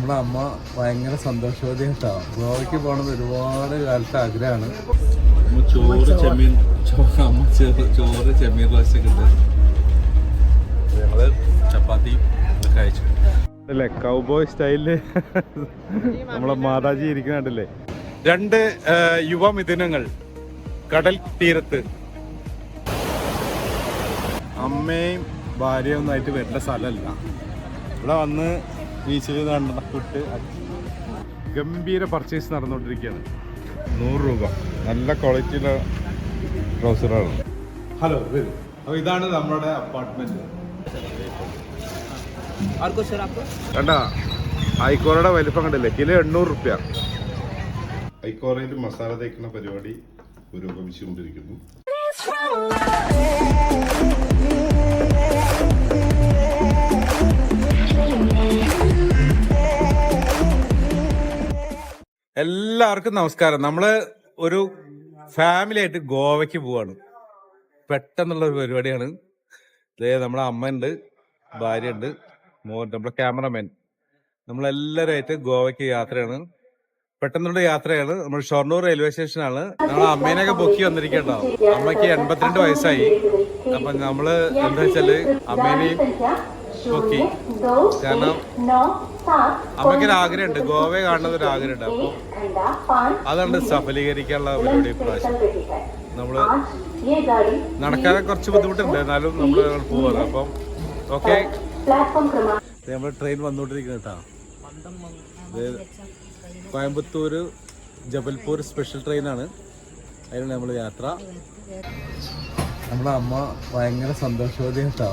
നമ്മുടെ അമ്മ ഭയങ്കര സന്തോഷവതി കേട്ടോ ഗോവയ്ക്ക് പോകണമെന്ന് ഒരുപാട് കാലത്തെ ആഗ്രഹമാണ്. ചോറ് ചെമ്മീൻ അമ്മ ചോറ് ചെമ്മീൻ റോസ്റ്റൊക്കെ ഉണ്ട്. ചപ്പാത്തി കഴിച്ചു. അല്ലേ കൗബോയ് സ്റ്റൈലിൽ നമ്മളെ മാതാജി ഇരിക്കുന്നുണ്ടല്ലേ? രണ്ട് യുവമിഥുനങ്ങൾ കടൽ തീരത്ത്. അമ്മയും ഭാര്യയൊന്നായിട്ട് വരേണ്ട സ്ഥലമല്ല. ഇവിടെ വന്ന് ബീച്ചിൽ നടന്ന ഫുഡ് ഗംഭീര പർച്ചേസ് നടന്നുകൊണ്ടിരിക്കുകയാണ്. നൂറ് രൂപ. നല്ല ക്വാളിറ്റിയുടെ ട്രൗസറാണ് ഹലോ അപ്പൊ അപ്പോൾ ഇതാണ് നമ്മുടെ അപ്പാർട്ട്മെന്റ് കണ്ട? ഐക്കോറയുടെ വലിപ്പം കണ്ടില്ലേ? കിലോ എണ്ണൂറ് റുപ്യ. ഐക്കോറയിൽ മസാല തേക്കുന്ന പരിപാടി പുരോഗമിച്ചുകൊണ്ടിരിക്കുന്നു. എല്ലാവർക്കും നമസ്കാരം. നമ്മൾ ഒരു ഫാമിലി ആയിട്ട് ഗോവയ്ക്ക് പോവാണ്. പെട്ടെന്നുള്ള ഒരു പരിപാടിയാണ്. ഇതേ നമ്മളെ അമ്മ ഉണ്ട് ഭാര്യ ഉണ്ട് മോൻ നമ്മളെ ക്യാമറമാൻ നമ്മളെല്ലാവരുമായിട്ട് ഗോവയ്ക്ക് യാത്രയാണ്. പെട്ടെന്നുള്ള യാത്രയാണ്. നമ്മൾ ഷൊർണൂർ റെയിൽവേ സ്റ്റേഷനാണ് നമ്മളെ അമ്മേനെയൊക്കെ പൊക്കി വന്നിരിക്കട്ടോ അമ്മയ്ക്ക് എൺപത്തിരണ്ട് വയസ്സായി. അപ്പൊ നമ്മൾ എന്താ വെച്ചാൽ അമ്മേനെയും പൊക്കി കാരണം അമ്മയ്ക്കൊരു ആഗ്രഹമുണ്ട്. ഗോവയെ കാണുന്നത് ഒരു ആഗ്രഹമുണ്ട്. അപ്പൊ അതുകൊണ്ട് സഫലീകരിക്കാനുള്ള പരിപാടി ഇപ്രാവശ്യം നമ്മൾ നടക്കാനൊക്കെ കുറച്ച് ബുദ്ധിമുട്ടുണ്ട്. എന്നാലും നമ്മൾ പോവാറ് അപ്പം ഓക്കെ. നമ്മൾ ട്രെയിൻ വന്നുകൊണ്ടിരിക്കുന്നത് കേട്ടോ കോയമ്പത്തൂർ ജബൽപൂർ സ്പെഷ്യൽ ട്രെയിനാണ് അതിനാണ് നമ്മൾ യാത്ര. നമ്മുടെ അമ്മ ഭയങ്കര സന്തോഷവതി കേട്ടോ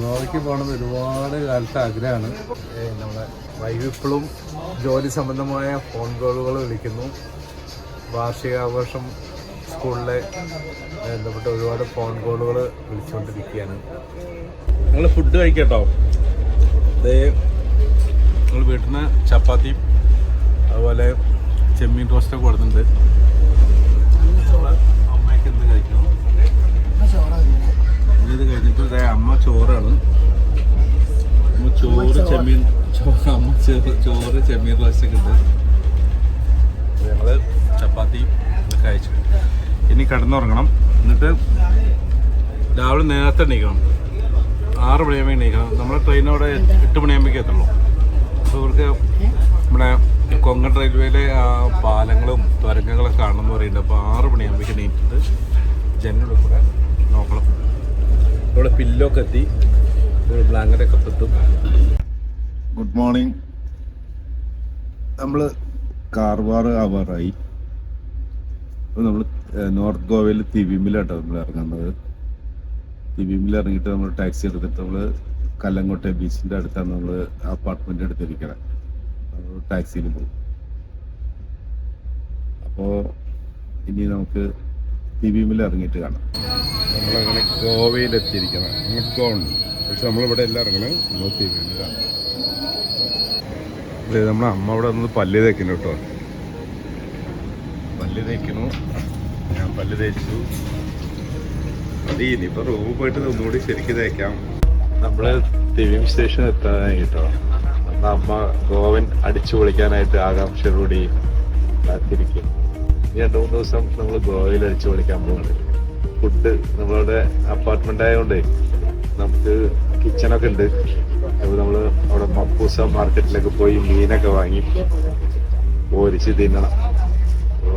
ഗോവയ്ക്ക് പോകണമെന്ന് ഒരുപാട് കാലത്തെ ആഗ്രഹമാണ്. നമ്മുടെ വൈഫ് ഇപ്പോഴും ജോലി സംബന്ധമായ ഫോൺ കോളുകൾ വിളിക്കുന്നു. വാർഷികാഘോഷം സ്കൂളിലെ ബന്ധപ്പെട്ട് ഒരുപാട് ഫോൺ കോളുകൾ വിളിച്ചുകൊണ്ടിരിക്കുകയാണ്. നിങ്ങൾ ഫുഡ് കഴിക്കട്ടോ? ഇത് നിങ്ങൾ വീട്ടിൽ നിന്ന് ചപ്പാത്തിയും അതുപോലെ ചെമ്മീൻ റോസ്റ്റൊക്കെ കൊടുക്കുന്നുണ്ട് അമ്മയൊക്കെ എന്ത് കഴിക്കണം ഇനി ഇത് കഴിഞ്ഞിട്ട് അമ്മ ചോറാണ്. അമ്മ ചോറ് ചെമ്മീൻ ചോറ് അമ്മ ചോറ് ചെമ്മീൻ റോസ്റ്റൊക്കെ ഉണ്ട്. ഞങ്ങൾ ചപ്പാത്തി കഴിച്ചു. ഇനി കിടന്നുറങ്ങണം. എന്നിട്ട് രാവിലെ നേരത്തെ എണീക്കണം. ആറ് മണിയാകുമ്പോൾ എണീക്കണം. നമ്മുടെ ട്രെയിൻ അവിടെ എട്ട് മണിയാകുമ്പോഴേക്ക് എത്തുള്ളൂ അപ്പോൾ ഇവർക്ക് നമ്മുടെ കൊങ്കൺ റെയിൽവേയിലെ ആ പാലങ്ങളും തുരങ്കങ്ങളൊക്കെ കാണണമെന്ന് പറയുന്നുണ്ട്. അപ്പോൾ ആറ് മണിയാകുമ്പോഴേക്കും എണീറ്റിട്ട് ജനലിൽ കൂടെ നോക്കണം. ഇവിടെ പില്ലൊക്കെ എത്തി. ബ്ലാങ്കറ്റൊക്കെ പെട്ടും. ഗുഡ് മോർണിംഗ് നമ്മൾ കാർവാർ ആവാറായി അപ്പോൾ നമ്മൾ നോർത്ത് ഗോവയിൽ തിവിമിലാട്ടോ നമ്മൾ ഇറങ്ങുന്നത്. തിവിമിൽ ഇറങ്ങിയിട്ട് നമ്മൾ ടാക്സി എടുത്തിട്ട് നമ്മൾ കല്ലങ്കോട്ടെ ബീച്ചിന്റെ അടുത്താണ് നമ്മൾ അപ്പാർട്ട്മെന്റ് എടുത്തിരിക്കണം. നമ്മൾ ടാക്സിയിൽ പോകും അപ്പോൾ ഇനി നമുക്ക് തിവിമിൽ ഇറങ്ങിയിട്ട് കാണാം. നമ്മളങ്ങനെ ഗോവയിലെത്തിയിരിക്കണം. പക്ഷെ നമ്മളിവിടെ എല്ലാം ഇറങ്ങണം. നമ്മൾ തിരുവനന്തപുരം നമ്മളെ അമ്മ അവിടെ നിന്ന് പല്ല് തേക്കുന്നു കേട്ടോ. പല്ല് തേക്കുന്നു. ഞാൻ പല്ല് തേച്ചു. മതി ഇനിയിപ്പോൾ റൂമിൽ പോയിട്ട് ഒന്നുകൂടി ശരിക്കും തേക്കാം. നമ്മൾ തിവിം സ്റ്റേഷൻ എത്താനായി കേട്ടോ. നമ്മുടെ അമ്മ ഗോവൻ അടിച്ചു പൊളിക്കാനായിട്ട് ആകാംക്ഷയോടുകൂടി കാത്തിരിക്കും രണ്ട് മൂന്ന് ദിവസം നമ്മൾ ഗോവയിൽ അടിച്ചു പൊളിക്കാൻ പോകുന്നത് ഫുഡ് നമ്മളുടെ അപ്പാർട്ട്മെന്റ് ആയതുകൊണ്ട് നമുക്ക് കിച്ചണൊക്കെ ഉണ്ട്. അപ്പോൾ നമ്മൾ അവിടെ മപ്പൂസ മാർക്കറ്റിലൊക്കെ പോയി മീനൊക്കെ വാങ്ങി പോരിച്ച് തിന്നണം.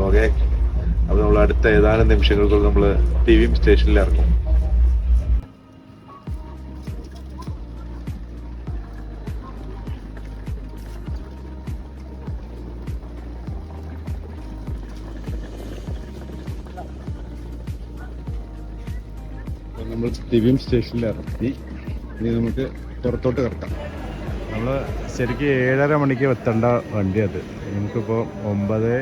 ഓക്കെ? അപ്പോൾ നമ്മൾ അടുത്ത ഏതാനും നിമിഷങ്ങൾക്കുള്ള നമ്മൾ ടി വി സ്റ്റേഷനിൽ ഇറങ്ങും. ടിവിഎം സ്റ്റേഷനിൽ ഇറക്കി. ഇനി നമുക്ക് പുറത്തോട്ട് കിടക്കാം. നമ്മൾ ശരിക്കും ഏഴര മണിക്ക് എത്തേണ്ട വണ്ടി അത് നമുക്കിപ്പോൾ ഒമ്പത്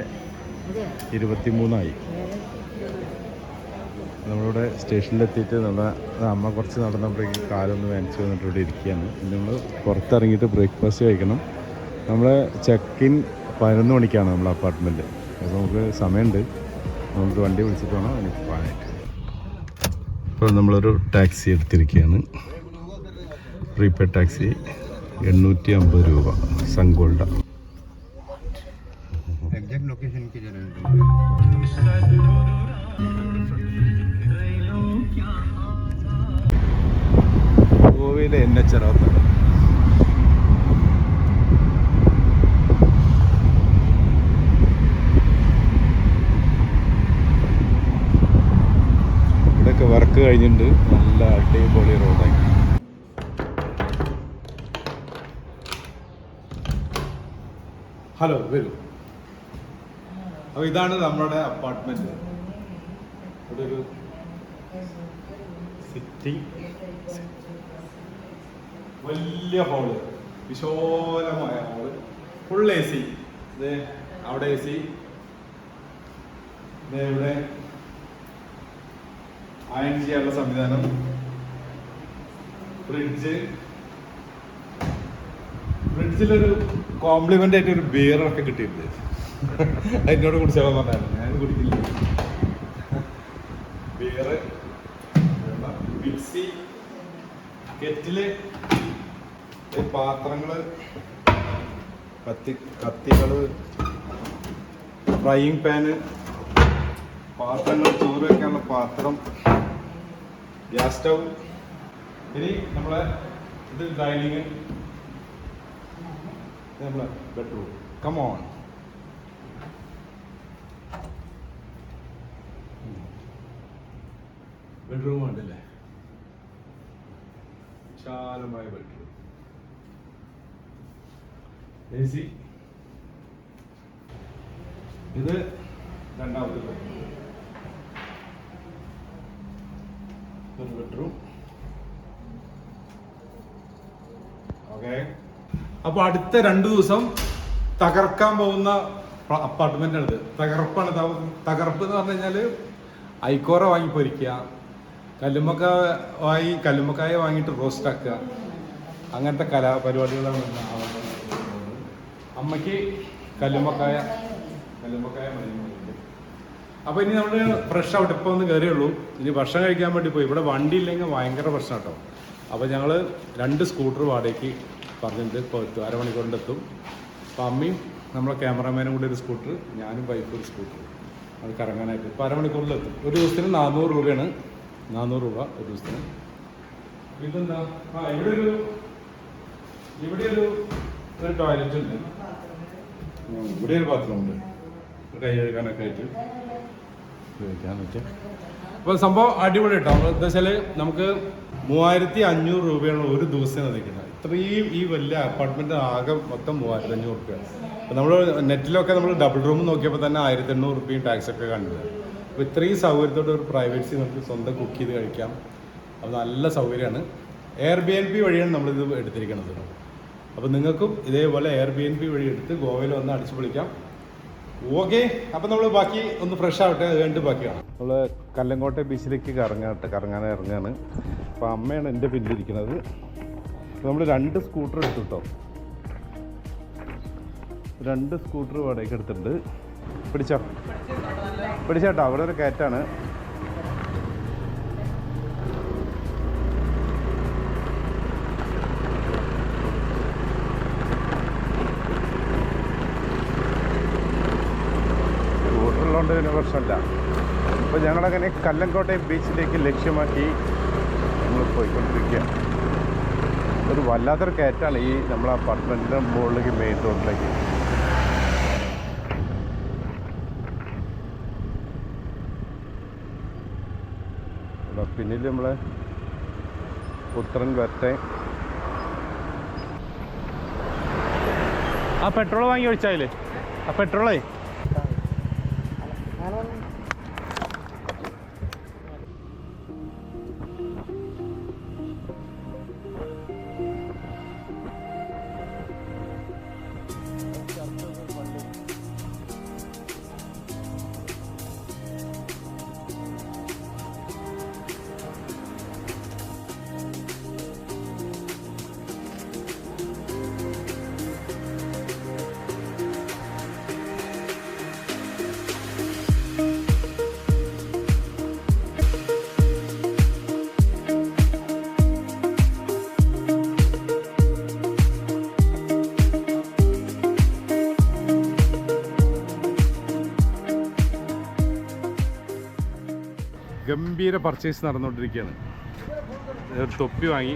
ഇരുപത്തി മൂന്നായി നമ്മളിവിടെ സ്റ്റേഷനിലെത്തിയിട്ട് നമ്മുടെ അമ്മ കുറച്ച് നടന്നപ്പോഴേക്കും കാലൊന്ന് വേനച്ച് വന്നിട്ട് ഇവിടെ ഇരിക്കുകയാണ്. നമ്മൾ പുറത്തിറങ്ങിയിട്ട് ബ്രേക്ക്ഫാസ്റ്റ് കഴിക്കണം. നമ്മൾ ചെക്ക് ഇൻ പതിനൊന്ന് മണിക്കാണ് നമ്മളെ അപ്പാർട്ട്മെന്റ് അപ്പോൾ നമുക്ക് സമയമുണ്ട്. നമുക്ക് വണ്ടി വിളിച്ചിട്ട് വേണം എനിക്ക് പോകാനായിട്ട്. ഇപ്പോൾ നമ്മളൊരു ടാക്സി എടുത്തിരിക്കുകയാണ്. പ്രീപെയ്ഡ് ടാക്സി എണ്ണൂറ്റി അമ്പത് രൂപ സങ്കോൾഡ. ഗോവയിലെ എൻ എച്ച് അറുപത്തി വർക്ക് കഴിഞ്ഞിട്ടുണ്ട്. നല്ല അടിപൊളി റോഡായി ഹലോ വരൂ. അപ്പോൾ ഇതാണ് നമ്മുടെ അപ്പാർട്ട്മെന്റ് ഇവിടെ ഒരു സിറ്റിംഗ് വലിയ ഹോൾ വിശാലമായ ഹോൾ ഫുൾ എ സി അവിടെ എ സി ഇവിടെ അയൺ ചെയ്യാനുള്ള സംവിധാനം. ഫ്രിഡ്ജ്. ഫ്രിഡ്ജിലൊരു കോംപ്ലിമെന്റ് ആയിട്ട് ഒരു ബിയറൊക്കെ കിട്ടിയിട്ടുണ്ട്. അതിനോട് കുടിച്ചാൽ പറഞ്ഞായിരുന്നു. ഞാൻ കുടിക്കില്ല. ബിയറ് മിക്സി കെറ്റിൽ പാത്രങ്ങൾ കത്തി കത്തികൾ ഫ്രൈയിങ് പാന് പാത്രങ്ങൾ ചോറ് വെക്കാനുള്ള പാത്രം ഗ്യാസ് സ്റ്റൗ. ഇനി നമ്മളെ ഇത് ഡൈനിങ് നമ്മളെ ബെഡ്റൂം കമോൺ ബെഡ്റൂം ഉണ്ടല്ലേ? വിശാലമായ ബെഡ്റൂം എ സി ഇത് രണ്ടാമത്തെ ബെഡ്റൂം ഒരു ബെഡ്റൂം ഓക്കെ അപ്പൊ അടുത്ത രണ്ടു ദിവസം തകർക്കാൻ പോകുന്ന അപ്പാർട്ട്മെന്റ് ആണ് തകർപ്പാണ്. തകർപ്പ് എന്ന് പറഞ്ഞു കഴിഞ്ഞാൽ ഐക്കോറ വാങ്ങി പൊരിക്കുക കല്ലുമ്മക്ക വാങ്ങി കല്ലുമ്മക്കായ വാങ്ങിയിട്ട് റോസ്റ്റ് ആക്കുക. അങ്ങനത്തെ കലാപരിപാടികളാണ് അമ്മയ്ക്ക് കല്ലുമ്മക്കായ കല്ലുമ്മക്കായ അപ്പോൾ അപ്പൊ ഇനി നമ്മൾ ഫ്രഷ് ആവട്ടെ ഇപ്പൊ ഒന്ന് കയറിയുള്ളൂ ഇനി ഭക്ഷണം കഴിക്കാൻ വേണ്ടി പോയി. ഇവിടെ വണ്ടി ഇല്ലെങ്കിൽ ഭയങ്കര പ്രശ്നം കേട്ടോ. അപ്പൊ ഞങ്ങൾ രണ്ട് സ്കൂട്ടർ വാടകയ്ക്ക് പറഞ്ഞിട്ട് ഇപ്പോൾ എത്തും അരമണിക്കൂറിന്റെ എത്തും അപ്പം അമ്മയും നമ്മളെ ക്യാമറമാനും കൂടി ഒരു സ്കൂട്ടർ ഞാനും വൈഫും ഒരു സ്കൂട്ടർ. അത് കറങ്ങാനായിട്ട് ഇപ്പോൾ അരമണിക്കൂറിൽ എത്തും ഒരു ദിവസത്തിന് നാനൂറ് രൂപയാണ്. നാനൂറ് രൂപ ഒരു ദിവസത്തിന്. ഇതെന്താ? ആ ഇവിടെ ഒരു ഇവിടെ ഒരു ഒരു ടോയ്ലറ്റ് ഉണ്ട്. ഇവിടെ ഒരു ബാത്റൂമുണ്ട് കൈ കഴുകാനൊക്കെ ആയിട്ട്. ഉപയോഗിക്കാൻ പറ്റും അപ്പോൾ സംഭവം അടിപൊളി കേട്ടോ എന്താ വെച്ചാൽ നമുക്ക് മൂവായിരത്തി അഞ്ഞൂറ് രൂപയാണ് ഒരു ദിവസം അതിക്കുന്നത് ഇത്രയും ഈ വലിയ അപ്പാർട്ട്മെന്റ് ആകെ മൊത്തം മൂവായിരത്തി അഞ്ഞൂറ് റുപ്യ അപ്പോൾ നമ്മൾ നെറ്റിലൊക്കെ നമ്മൾ ഡബിൾ റൂം നോക്കിയപ്പോൾ തന്നെ ആയിരത്തി എണ്ണൂറ് റുപ്യയും ടാക്സ് ഒക്കെ കണ്ടത് അപ്പോൾ ഇത്രയും സൗകര്യത്തോടെ ഒരു പ്രൈവറ്റ്സി നമുക്ക് സ്വന്തം കുക്ക് ചെയ്ത് കഴിക്കാം. അത് നല്ല സൗകര്യമാണ്. എയർ ബി എൻ പി വഴിയാണ് നമ്മളിത് എടുത്തിരിക്കുന്നത്. അപ്പോൾ നിങ്ങൾക്കും ഇതേപോലെ എയർ ബി എൻ പി വഴി എടുത്ത് ഗോവയിൽ വന്ന് അടിച്ചു പൊളിക്കാം. ഓക്കെ അപ്പം നമ്മൾ ബാക്കി ഒന്ന് ഫ്രഷ് ആവട്ടെ കഴിഞ്ഞിട്ട് ബാക്കിയാണ് നമ്മൾ കല്ലങ്കോട്ടെ ബീച്ചിലേക്ക് കറങ്ങാട്ടെ കറങ്ങാൻ ഇറങ്ങാണ്. അപ്പോൾ അമ്മയാണ് എന്റെ പിന്നിലിരിക്കുന്നത്. നമ്മൾ രണ്ട് സ്കൂട്ടർ എടുത്തു കേട്ടോ രണ്ട് സ്കൂട്ടർ വാടകയ്ക്ക് എടുത്തിട്ടുണ്ട്. പിടിച്ചോ? പിടിച്ചോട്ടോ അവിടെ ഒരു കയറ്റാണ്. സ്കൂട്ടറുള്ളതുകൊണ്ട് പിന്നെ പ്രശ്നമില്ല അപ്പോൾ ഞങ്ങളങ്ങനെ കല്ലങ്കോട്ടയം ബീച്ചിലേക്ക് ലക്ഷ്യമാക്കി നമ്മൾ പോയിക്കൊണ്ടിരിക്കുക ഒരു വല്ലാത്തൊരു കയറ്റാണ് ഈ നമ്മളെ അപ്പാർട്ട്മെന്റിന്റെ മുകളിലേക്ക് മെയിൻ റോഡിലേക്ക് പിന്നിൽ നമ്മൾ പുത്രൻ വരട്ടെ ആ പെട്രോൾ വാങ്ങി ഒഴിച്ചാലേ ആ പെട്രോളേ ganaron ഗംഭീര പർച്ചേസ് നടന്നുകൊണ്ടിരിക്കുകയാണ്. ഒരു തൊപ്പി വാങ്ങി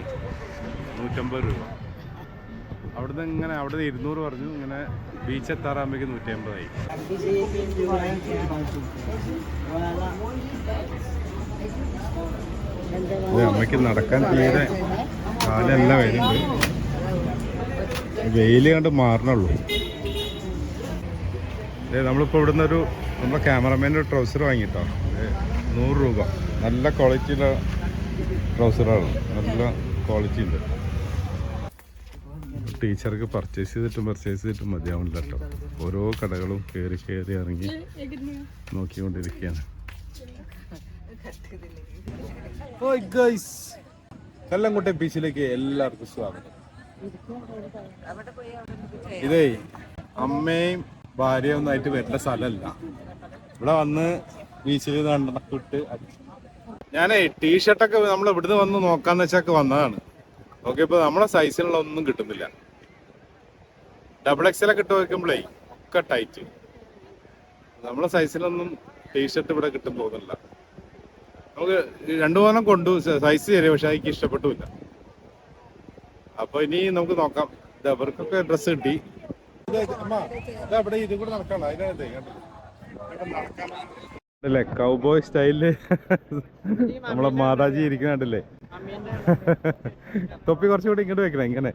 നൂറ്റമ്പത് രൂപ. അവിടുന്ന് ഇങ്ങനെ അവിടെ ഇരുന്നൂറ് പറഞ്ഞു. ഇങ്ങനെ ബീച്ച് എത്താറാകുമ്പോഴേക്ക് നൂറ്റി അമ്പതായി അമ്മയ്ക്ക് നടക്കാൻ തീരെ കാലെല്ലാം വരുന്നുണ്ട് വെയിൽ കണ്ട് മാറണുള്ളൂ. നമ്മളിപ്പോൾ ഇവിടുന്ന് ഒരു നമ്മുടെ ക്യാമറമാന്റെ ഒരു ട്രൗസർ വാങ്ങിട്ടോ. ഏ, നൂറ് രൂപ. നല്ല ക്വാളിറ്റിയുള്ള ട്രൗസറാണ് നല്ല ക്വാളിറ്റി ഉണ്ട്. ടീച്ചർക്ക് പർച്ചേസ് ചെയ്തിട്ടും പർച്ചേസ് ചെയ്തിട്ടും മതിയാവില്ല കേട്ടോ ഓരോ കടകളും കയറി കയറി ഇറങ്ങി നോക്കിക്കൊണ്ടിരിക്കുകയാണ്. കല്ലംകുട്ടെ ബീച്ചിലേക്ക് എല്ലാവർക്കും സ്വാഗതം. ഇതേ അമ്മയും ഭാര്യയും ഒന്നായിട്ട് വരേണ്ട സ്ഥലമല്ല. ഇവിടെ വന്ന് ബീച്ചിൽ കണ്ടിട്ട് ഞാനേ ടീഷർട്ടൊക്കെ നമ്മൾ ഇവിടുന്ന് വന്ന് നോക്കാന്ന് വെച്ചൊക്കെ വന്നതാണ്. ഓക്കെ ഇപ്പൊ നമ്മളെ സൈസിലുള്ള ഒന്നും കിട്ടുന്നില്ല. ഡബിൾ എക്സൽ ഒക്കെ ഇട്ട് വെക്കുമ്പോഴേ ഒക്കെ ടൈറ്റ് നമ്മളെ സൈസിലൊന്നും ടീഷർട്ട് ഇവിടെ കിട്ടും പോകുന്നില്ല നമുക്ക് രണ്ടു മൂന്നെണ്ണം കൊണ്ടു സൈസ് തരും പക്ഷെ എനിക്ക് ഇഷ്ടപ്പെട്ടില്ല അപ്പൊ ഇനി നമുക്ക് നോക്കാം. ഇത് അവർക്കൊക്കെ ഡ്രസ്സ് കിട്ടി. ഇത് കൂടെ നടക്കാനുള്ള അല്ലേ കൗബോയ് സ്റ്റൈലിൽ നമ്മളെ മാതാജി ഇരിക്കുന്നുണ്ടല്ലേ തൊപ്പി കുറച്ചുകൂടി ഇങ്ങോട്ട് വെക്കണേ ഇങ്ങനെ.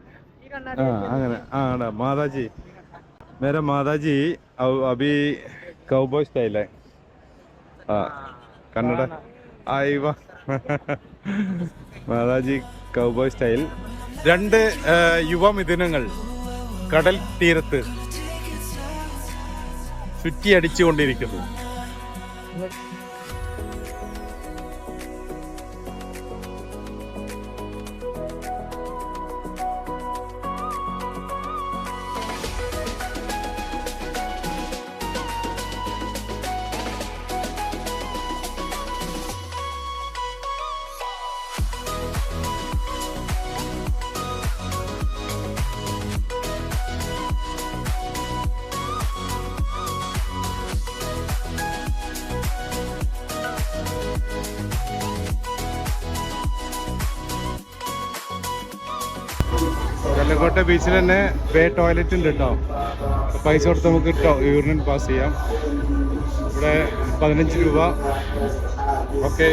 ആ അങ്ങനെ. ആ ആണ് മാതാജി. മേരെ മാതാജി അബി അഭി കൗബോയ് സ്റ്റൈലേ ആ കന്നഡ ആയിവ മാതാജി കൗബോയ് സ്റ്റൈൽ രണ്ട് യുവമിഥുനങ്ങൾ കടൽ തീരത്ത് ചുറ്റി English കല്ലക്കോട്ട ബീച്ചിൽ തന്നെ വേ ടോയ്ലറ്റ് ഉണ്ട് കേട്ടോ പൈസ കൊടുത്ത് നമുക്ക് യൂറിൻ പാസ് ചെയ്യാം. ഇവിടെ പതിനഞ്ച് രൂപ. ഓക്കെ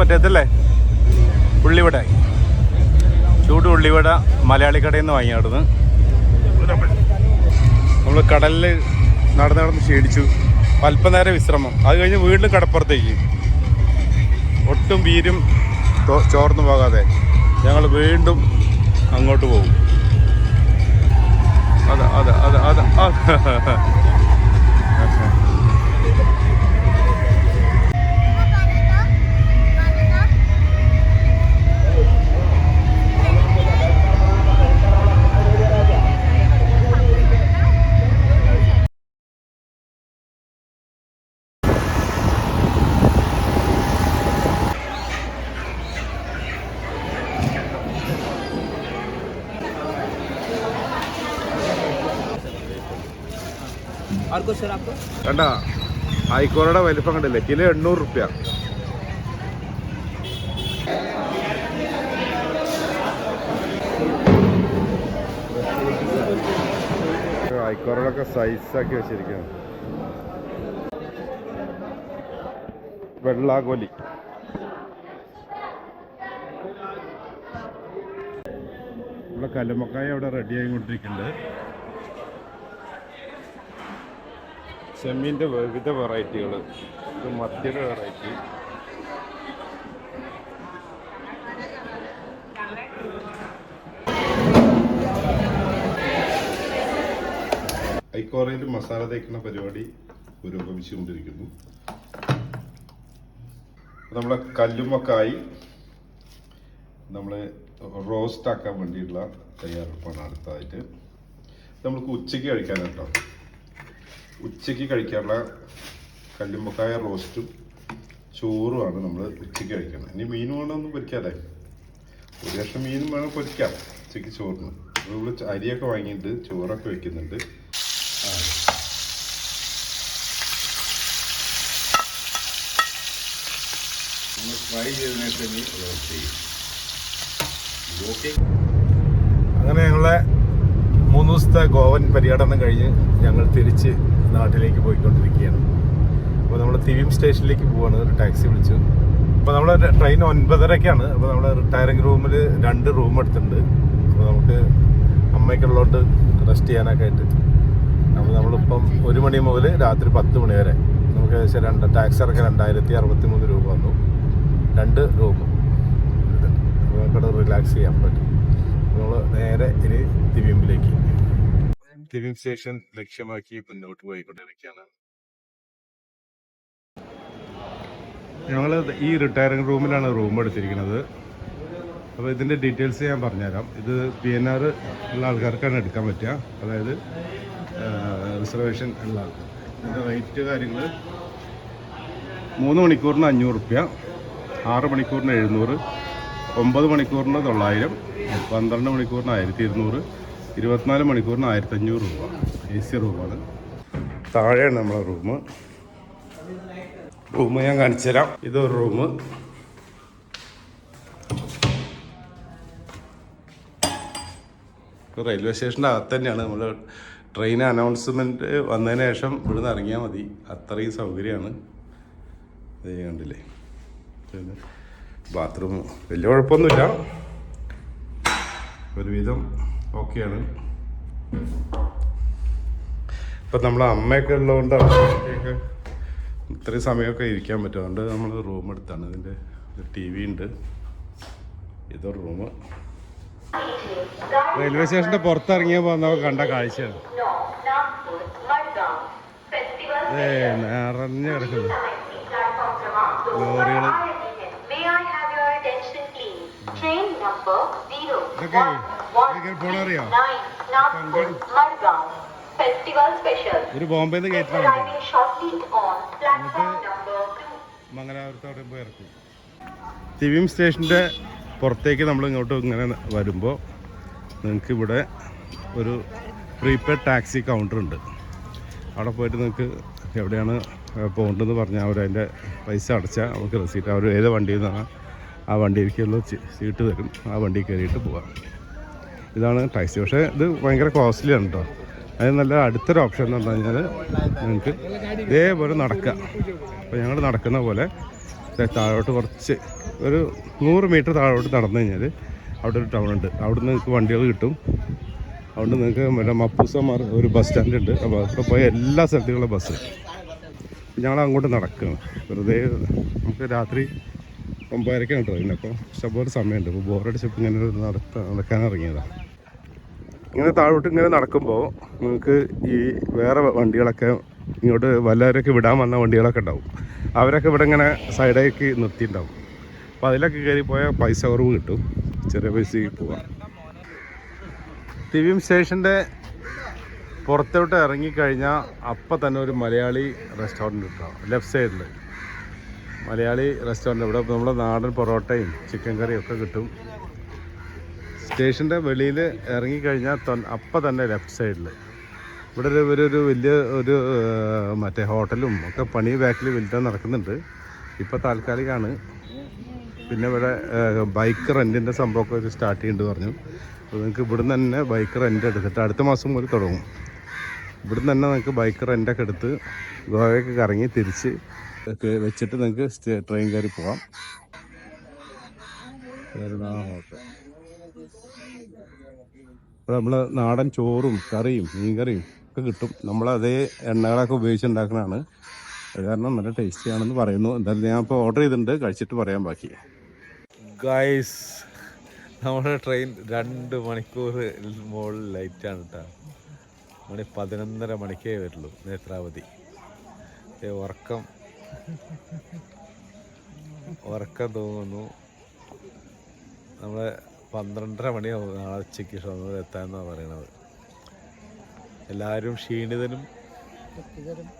മറ്റേതല്ലേ? ഉള്ളിവട. ചൂട് ഉള്ളിവട മലയാളി കടയിൽ നിന്ന് വാങ്ങി അവിടുന്ന്. നമ്മൾ കടലിൽ നടന്ന് നടന്ന് ക്ഷീണിച്ചു. അല്പനേരം വിശ്രമം. അത് കഴിഞ്ഞ് വീണ്ടും കടപ്പുറത്തേക്ക്. ഒട്ടും വീരും ചോർന്നു പോകാതെ ഞങ്ങൾ വീണ്ടും അങ്ങോട്ട് പോകും. അതെ അതെ അതെ അതെ. കണ്ട ആയിക്കോറയുടെ വലിപ്പം കണ്ടില്ലേ? കിലോ എണ്ണൂറ് റുപ്യ. ആയിക്കോറകളൊക്കെ സൈസാക്കി വെച്ചിരിക്കുന്നു. വെള്ളാകോലി. ഇവിടെ കല്ലുമക്കായ അവിടെ റെഡി ആയിക്കൊണ്ടിരിക്കുന്നുണ്ട്. ചെമ്മീന്റെ വിവിധ വെറൈറ്റികൾ. ഇത് മത്തിയുടെ വെറൈറ്റി. ഐക്കോറയിൽ മസാല തേക്കുന്ന പരിപാടി പുരോഗമിച്ചുകൊണ്ടിരിക്കുന്നു. നമ്മളെ കല്ലുമക്കായി നമ്മൾ റോസ്റ്റ് ആക്കാൻ വേണ്ടിയിട്ടുള്ള തയ്യാറെടുപ്പാണ് അടുത്തതായിട്ട് നമ്മൾക്ക് ഉച്ചയ്ക്ക് കഴിക്കാൻ കേട്ടോ ഉച്ചയ്ക്ക് കഴിക്കാനുള്ള കല്ലുമ്പക്കായ റോസ്റ്റും ചോറുമാണ് നമ്മൾ ഉച്ചയ്ക്ക് കഴിക്കുന്നത്. ഇനി മീൻ വേണമെന്ന് പൊരിക്കാതെ. ഒരു ലക്ഷം മീനും വേണം പൊരിക്കാം ഉച്ചയ്ക്ക് ചോറിന്. നമ്മൾ അരിയൊക്കെ വാങ്ങിയിട്ട് ചോറൊക്കെ വെക്കുന്നുണ്ട്. ഫ്രൈ റോസ്റ്റ് അങ്ങനെ ഞങ്ങളെ ദിവസത്തെ ഗോവൻ പര്യടനം കഴിഞ്ഞ് ഞങ്ങൾ തിരിച്ച് നാട്ടിലേക്ക് പോയിക്കൊണ്ടിരിക്കുകയാണ്. അപ്പോൾ നമ്മൾ തിവിം സ്റ്റേഷനിലേക്ക് പോവാണ്. ഒരു ടാക്സി വിളിച്ചു. അപ്പോൾ നമ്മൾ ട്രെയിൻ ഒൻപതരക്കാണ്. അപ്പോൾ നമ്മൾ റിട്ടയറിംഗ് റൂമിൽ രണ്ട് റൂം എടുത്തിട്ടുണ്ട്. അപ്പോൾ നമുക്ക് അമ്മയ്ക്കുള്ളോട്ട് റെസ്റ്റ് ചെയ്യാനൊക്കെ ആയിട്ട്. അപ്പോൾ നമ്മളിപ്പം ഒരു മണി മുതൽ രാത്രി പത്ത് മണി വരെ. നമുക്ക് ഏകദേശം രണ്ട് ടാക്സി ഇറക്കാൻ രണ്ടായിരത്തി അറുപത്തി മൂന്ന് രൂപ വന്നു. രണ്ട് റൂം. നമുക്കവിടെ റിലാക്സ് ചെയ്യാൻ പറ്റും. നമ്മൾ നേരെ ഇനി ദിവ്യമ്പിലേക്ക് ദിവ്യം സ്റ്റേഷൻ ലക്ഷ്യമാക്കി മുന്നോട്ട് പോയിക്കൊണ്ടിരിക്കുകയാണ്. ഞങ്ങൾ ഈ റിട്ടയറിംഗ് റൂമിലാണ് റൂം എടുത്തിരിക്കുന്നത്. അപ്പോൾ ഇതിന്റെ ഡീറ്റെയിൽസ് ഞാൻ പറഞ്ഞുതരാം. ഇത് പി എൻ ആർ ഉള്ള ആൾക്കാർക്കാണ് എടുക്കാൻ പറ്റുക. അതായത് റിസർവേഷൻ ഉള്ള ആൾക്കാർ. ഇതിന്റെ റേറ്റ് കാര്യങ്ങൾ മൂന്ന് മണിക്കൂറിന് അഞ്ഞൂറ് റുപ്യ ആറ് മണിക്കൂറിന് എഴുന്നൂറ് ഒമ്പത് മണിക്കൂറിന് തൊള്ളായിരം പന്ത്രണ്ട് മണിക്കൂറിന് ആയിരത്തി ഇരുന്നൂറ് ഇരുപത്തിനാല് മണിക്കൂറിന് ആയിരത്തി അഞ്ഞൂറ് രൂപ. എ സി റൂമാണ്. താഴെയാണ് നമ്മളെ റൂം. റൂം ഞാൻ കാണിച്ചു തരാം ഇതൊരു റൂം. റെയിൽവേ സ്റ്റേഷന്റെ അകത്ത് തന്നെയാണ് നമ്മൾ ട്രെയിൻ അനൗൺസ്മെന്റ് വന്നതിന് ശേഷം ഇവിടുന്ന് ഇറങ്ങിയാൽ മതി. അത്രയും സൗകര്യമാണ്. ഇത് കണ്ടില്ലേ? ബാത്റൂം വലിയ കുഴപ്പമൊന്നുമില്ല. ഒരുവിധം ഓക്കെയാണ്. ഇപ്പം നമ്മളെ അമ്മയൊക്കെ ഉള്ളതുകൊണ്ട് ഇത്രയും സമയമൊക്കെ ഇരിക്കാൻ പറ്റും. അതുകൊണ്ട് നമ്മൾ റൂം എടുത്താണ്. ഇതിന്റെ ടി വി ഉണ്ട്. ഇതൊരു റൂം. റെയിൽവേ സ്റ്റേഷന്റെ പുറത്തിറങ്ങിയപ്പോൾ നമ്മൾ കണ്ട കാഴ്ചയാണ്. ഏ നിറഞ്ഞു കിടക്കുന്നു. ലോറികൾ ഇതൊക്കെ ഒരു ബോംബെ നിന്ന് മംഗലാപുരത്തോടെ പോയി ഇറക്കും. തിവിം സ്റ്റേഷന്റെ പുറത്തേക്ക് നമ്മൾ ഇങ്ങോട്ട് ഇങ്ങനെ വരുമ്പോൾ നിങ്ങൾക്ക് ഇവിടെ ഒരു പ്രീപെയ്ഡ് ടാക്സി കൗണ്ടർ ഉണ്ട്. അവിടെ പോയിട്ട് നിങ്ങൾക്ക് എവിടെയാണ് പോകേണ്ടതെന്ന് പറഞ്ഞാൽ അവർ അതിന്റെ പൈസ അടച്ചാൽ നമുക്ക് റെസീറ്റ് അവർ ഏത് വണ്ടിയിൽ നിന്നാണ് ആ വണ്ടിയിലേക്കുള്ള സീറ്റ് തരും. ആ വണ്ടി കയറിയിട്ട് പോകാം ഇതാണ് ടാക്സി പക്ഷേ ഇത് ഭയങ്കര കോസ്റ്റ്ലിയാണ് കേട്ടോ അതിന് നല്ല അടുത്തൊരു ഓപ്ഷൻ എന്ന് പറഞ്ഞു കഴിഞ്ഞാൽ നിങ്ങൾക്ക് ഇതേപോലെ നടക്കുക അപ്പോൾ ഞങ്ങൾ നടക്കുന്ന പോലെ താഴോട്ട് കുറച്ച് ഒരു നൂറ് മീറ്റർ താഴോട്ട് നടന്നു കഴിഞ്ഞാൽ അവിടെ ഒരു ടൗൺ ഉണ്ട്. അവിടെ നിന്ന് നിങ്ങൾക്ക് വണ്ടികൾ കിട്ടും. അവിടെ നിങ്ങൾക്ക് മറ്റേ മപ്പൂസമാർ ഒരു ബസ് സ്റ്റാൻഡ് ഉണ്ട്. അപ്പോൾ അവിടെ പോയ എല്ലാ സ്ഥലത്തേക്കുള്ള ബസ് ഞങ്ങൾ അങ്ങോട്ട് നടക്കുകയാണ് വെറുതെ നമുക്ക് രാത്രി ഒമ്പതരക്കാണ് കേട്ടോ അപ്പോൾ ഇഷ്ടംപോലെ സമയമുണ്ട്. അപ്പോൾ ബോറടിച്ചപ്പോൾ ഇങ്ങനെ ഒരു നടക്കാൻ ഇറങ്ങിയതാണ് ഇങ്ങനെ താഴോട്ട് ഇങ്ങനെ നടക്കുമ്പോൾ നിങ്ങൾക്ക് ഈ വേറെ വണ്ടികളൊക്കെ ഇങ്ങോട്ട് വല്ലവരൊക്കെ വിടാൻ വന്ന വണ്ടികളൊക്കെ ഉണ്ടാവും. അവരൊക്കെ ഇവിടെ ഇങ്ങനെ സൈഡേക്ക് നിർത്തിയിട്ടുണ്ടാവും. അപ്പോൾ അതിലൊക്കെ കയറി പോയാൽ പൈസ കുറവ് കിട്ടും. ചെറിയ പൈസക്ക് പോവാം. തിവിം സ്റ്റേഷന്റെ പുറത്തോട്ട് ഇറങ്ങിക്കഴിഞ്ഞാൽ അപ്പം തന്നെ ഒരു മലയാളി റെസ്റ്റോറന്റ് കിട്ടാം. ലെഫ്റ്റ് സൈഡിൽ മലയാളി റെസ്റ്റോറന്റ് ഇവിടെ നമ്മുടെ നാടൻ പൊറോട്ടയും ചിക്കൻ കറിയും ഒക്കെ കിട്ടും. സ്റ്റേഷന്റെ വെളിയിൽ ഇറങ്ങിക്കഴിഞ്ഞാൽ അപ്പം തന്നെ ലെഫ്റ്റ് സൈഡിൽ ഇവിടെ ഒരു ഒരു വലിയ ഒരു മറ്റേ ഹോട്ടലും ഒക്കെ പണി ബാക്കിൽ വലുതാൻ നടക്കുന്നുണ്ട്. ഇപ്പോൾ താൽക്കാലികമാണ് പിന്നെ ഇവിടെ ബൈക്ക് റെന്റിന്റെ സംഭവമൊക്കെ ഒരു സ്റ്റാർട്ട് ചെയ്യുന്നുണ്ട് പറഞ്ഞു. അപ്പോൾ നിങ്ങൾക്ക് ഇവിടുന്ന് തന്നെ ബൈക്ക് റെന്റ് എടുത്തിട്ട് അടുത്ത മാസം മുതൽ തുടങ്ങും. ഇവിടുന്ന് തന്നെ നിങ്ങൾക്ക് ബൈക്ക് റെന്റൊക്കെ എടുത്ത് ഗോവയൊക്കെ കറങ്ങി തിരിച്ച് വെച്ചിട്ട് നിങ്ങൾക്ക് ട്രെയിൻ കയറി പോവാം. ഹോട്ടൽ നമ്മൾ നാടൻ ചോറും കറിയും മീൻകറിയും ഒക്കെ കിട്ടും. നമ്മൾ അതേ എണ്ണകളൊക്കെ ഉപയോഗിച്ചുണ്ടാക്കുന്നതാണ്. അത് കാരണം നല്ല ടേസ്റ്റി ആണെന്ന് പറയുന്നു. എന്തായാലും ഞാൻ ഇപ്പോൾ ഓർഡർ ചെയ്തിട്ടുണ്ട്. കഴിച്ചിട്ട് പറയാൻ ബാക്കി. ഗൈസ് നമ്മുടെ ട്രെയിൻ രണ്ട് മണിക്കൂർ മുകളിൽ ലൈറ്റാണ് കേട്ടോ മണി പതിനൊന്നര മണിക്കേ വരുള്ളൂ. നേത്രാവതി. ഉറക്കം. ഉറക്കം തോന്നുന്നു. നമ്മൾ പന്ത്രണ്ടര മണിയാവും നാളെ ഉച്ചയ്ക്ക് ഷൊർണൂർ എത്താമെന്നാണ് പറയണത്. എല്ലാവരും ക്ഷീണിതനും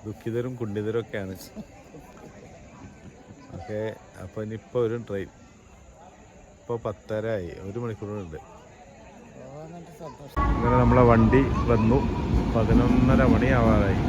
ദുഃഖിതരും. കുണ്ഠിതരും ഒക്കെയാണ് ഓക്കെ അപ്പോൾ ഇനിയിപ്പോൾ ഒരു ട്രെയിൻ ഇപ്പോൾ പത്തര ആയി ഒരു മണിക്കൂറുണ്ട്. അങ്ങനെ നമ്മളെ വണ്ടി വന്നു. പതിനൊന്നര മണി ആവാറായി